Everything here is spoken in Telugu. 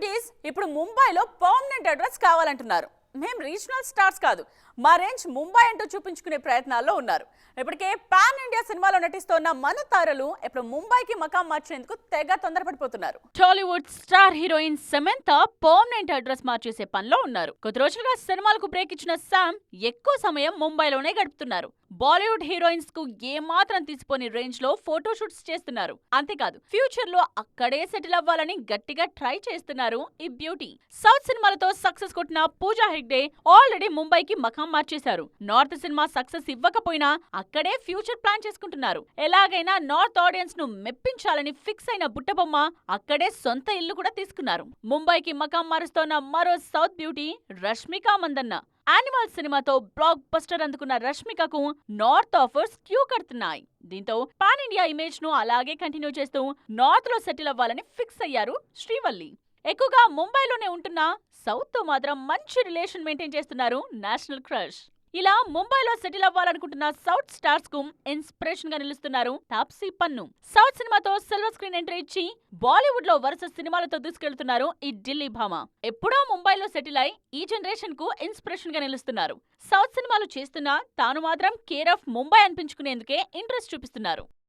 సెలబ్రిటీస్ ఇప్పుడు ముంబైలో పర్మనెంట్ అడ్రస్ కావాలంటున్నారు. మేం రీజనల్ స్టార్స్ కాదు. మా రేంజ్ ముంబై అంటూ చూపించుకునే ప్రయత్నాల్లో ఉన్నారు. ఇప్పటికే పాన్ ఇండియా సినిమాలో నటిస్తోన్న మన తారలు ఇప్పుడు ముంబైకి మకాం మార్చేందుకు తెగ తొందరపడిపోతున్నారు. Tollywood star heroine Samantha permanent address మార్చేసే పనిలో ఉన్నారు. కొద్ది రోజులుగా సినిమాలకు బ్రేక్ ఇచ్చిన శామ్ ఎక్కువ సమయం ముంబైలోనే గడుపుతున్నారు. బాలీవుడ్ హీరోయిన్స్కు ఏమాత్రం తీసిపోని రేంజ్లో ఫోటోషూట్స్ చేస్తున్నారు. అంతేకాదు ఫ్యూచర్లో అక్కడే సెటిల్ అవ్వాలని గట్టిగా ట్రై చేస్తున్నారు ఈ బ్యూటీ. సౌత్ సినిమాలతో సక్సెస్ కొట్టిన పూజా హెగ్డే ఆల్రెడీ ముంబైకి మకాం మార్చేశారు. నార్త్ సినిమా సక్సెస్ ఇవ్వకపోయినా అక్కడే ఫ్యూచర్ ప్లాన్ చేసుకుంటున్నారు. ఎలాగైనా నార్త్ ఆడియన్స్ను మెప్పించాలని ఫిక్స్ అయిన బుట్టబొమ్మ అక్కడే సొంత ఇల్లు కూడా తీసుకున్నారు. ముంబైకి మకాం మారుస్తోన్న మరో south beauty Rashmika Mandanna. Animal సినిమాతో బ్లాక్ బస్టర్ అందుకున్న రష్మికకు నార్త్ ఆఫర్స్ క్యూ కడుతున్నాయి. దీంతో పాన్ ఇండియా ఇమేజ్ను అలాగే కంటిన్యూ చేస్తూ నార్త్లో సెటిల్ అవ్వాలని ఫిక్స్ అయ్యారు శ్రీవల్లి. ఎక్కువగా ముంబైలోనే ఉంటున్న సౌత్తో మాత్రం మంచి రిలేషన్ మెయింటైన్ చేస్తున్నారు నేషనల్ క్రష్ ఇలా ముంబైలో సెటిల్ అవ్వాలనుకుంటున్న సౌత్ స్టార్స్కు ఇన్స్పిరేషన్గా నిలుస్తున్నారు తాప్సీ పన్ను. సౌత్ సినిమాతో సిల్వర్ స్క్రీన్ ఎంట్రీ ఇచ్చి బాలీవుడ్లో వరుస సినిమాలతో దూసుకెళ్తున్నారు ఈ ఢిల్లీ భామ. ఎప్పుడో ముంబైలో సెటిల్ అయి ఈ జనరేషన్కు ఇన్స్పిరేషన్గా నిలుస్తున్నారు. సౌత్ సినిమాలు చేస్తున్నా తాను మాత్రం కేర్ ఆఫ్ ముంబై అనిపించుకునేందుకే ఇంట్రెస్ట్ చూపిస్తున్నారు.